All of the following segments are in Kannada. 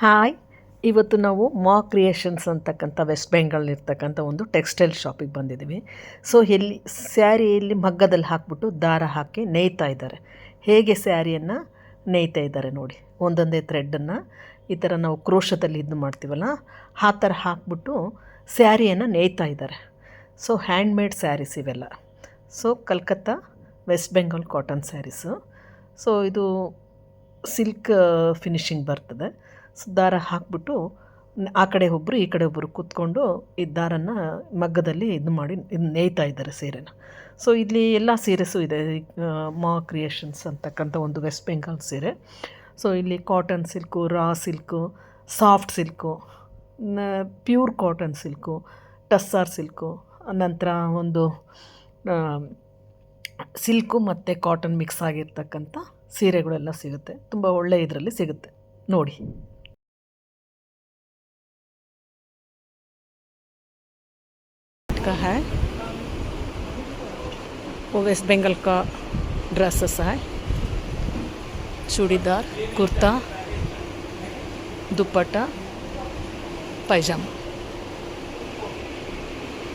ಹಾಯ್. ಇವತ್ತು ನಾವು ಮಾ ಕ್ರಿಯೇಷನ್ಸ್ ಅಂತಕ್ಕಂಥ ವೆಸ್ಟ್ ಬೆಂಗಾಲ್ನಿರ್ತಕ್ಕಂಥ ಒಂದು ಟೆಕ್ಸ್ಟೈಲ್ ಶಾಪಿಗೆ ಬಂದಿದ್ದೀವಿ. ಸೊ ಎಲ್ಲಿ ಸ್ಯಾರಿಯಲ್ಲಿ ಮಗ್ಗದಲ್ಲಿ ಹಾಕ್ಬಿಟ್ಟು ದಾರ ಹಾಕಿ ನೇಯ್ತಾ ಇದ್ದಾರೆ. ಹೇಗೆ ಸ್ಯಾರಿಯನ್ನು ನೇಯ್ತಾ ಇದ್ದಾರೆ ನೋಡಿ. ಒಂದೊಂದೇ ಥ್ರೆಡ್ಡನ್ನು ಈ ಥರ ನಾವು ಕ್ರೋಶದಲ್ಲಿ ಇದು ಮಾಡ್ತೀವಲ್ಲ, ಆ ಥರ ಹಾಕ್ಬಿಟ್ಟು ಸ್ಯಾರಿಯನ್ನು ನೇಯ್ತಾ ಇದ್ದಾರೆ. ಸೊ ಹ್ಯಾಂಡ್ಮೇಡ್ ಸ್ಯಾರೀಸ್ ಇವೆಲ್ಲ. So Calcutta West Bengal cotton sarees so ಇದು ಸಿಲ್ಕ್ ಫಿನಿಶಿಂಗ್ ಬರ್ತದೆ. ಸೊ ದಾರ ಹಾಕ್ಬಿಟ್ಟು ಆ ಕಡೆ ಒಬ್ಬರು ಈ ಕಡೆ ಒಬ್ಬರು ಕೂತ್ಕೊಂಡು ಈ ದಾರನ ಮಗ್ಗದಲ್ಲಿ ಇದು ಮಾಡಿ ಇದು ನೇಯ್ತಾ ಇದ್ದಾರೆ ಸೀರೆನ. ಸೊ ಇಲ್ಲಿ ಎಲ್ಲ ಸೀರೆಸು ಇದೆ. ಮಾ ಕ್ರಿಯೇಷನ್ಸ್ ಅಂತಕ್ಕಂಥ ಒಂದು ವೆಸ್ಟ್ ಬೆಂಗಾಲ್ ಸೀರೆ. ಸೊ ಇಲ್ಲಿ cotton silk raw silk soft silk pure cotton silk tussar silk ನಂತರ ಒಂದು ಸಿಲ್ಕು ಮತ್ತು ಕಾಟನ್ ಮಿಕ್ಸ್ ಆಗಿರ್ತಕ್ಕಂಥ ಸೀರೆಗಳೆಲ್ಲ ಸಿಗುತ್ತೆ. ತುಂಬ ಒಳ್ಳೆಯ ಇದರಲ್ಲಿ ಸಿಗುತ್ತೆ. ನೋಡಿ. का है वो वेस्ट बंगाल का ड्रेसेस है चूड़ीदार कुर्ता दुपट्टा पैजामा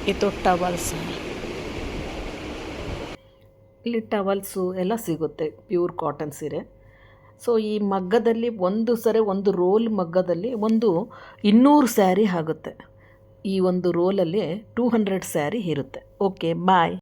ये तो ಟವಲ್ಸ್ ಇಲ್ಲಿ ಟವಲ್ಸು ಎಲ್ಲ ಸಿಗುತ್ತೆ ಪ್ಯೂರ್ ಕಾಟನ್ ಸೀರೆ ಸೊ ಈ ಮಗ್ಗದಲ್ಲಿ ಒಂದು ಸರಿ ಒಂದು ರೋಲ್ ಮಗ್ಗದಲ್ಲಿ ಒಂದು ಇನ್ನೂರು ಸ್ಯಾರಿ ಆಗುತ್ತೆ ಈ ಒಂದು ರೋಲಲ್ಲಿ ಟೂ ಹಂಡ್ರೆಡ್ ಸ್ಯಾರಿ ಇರುತ್ತೆ. Okay bye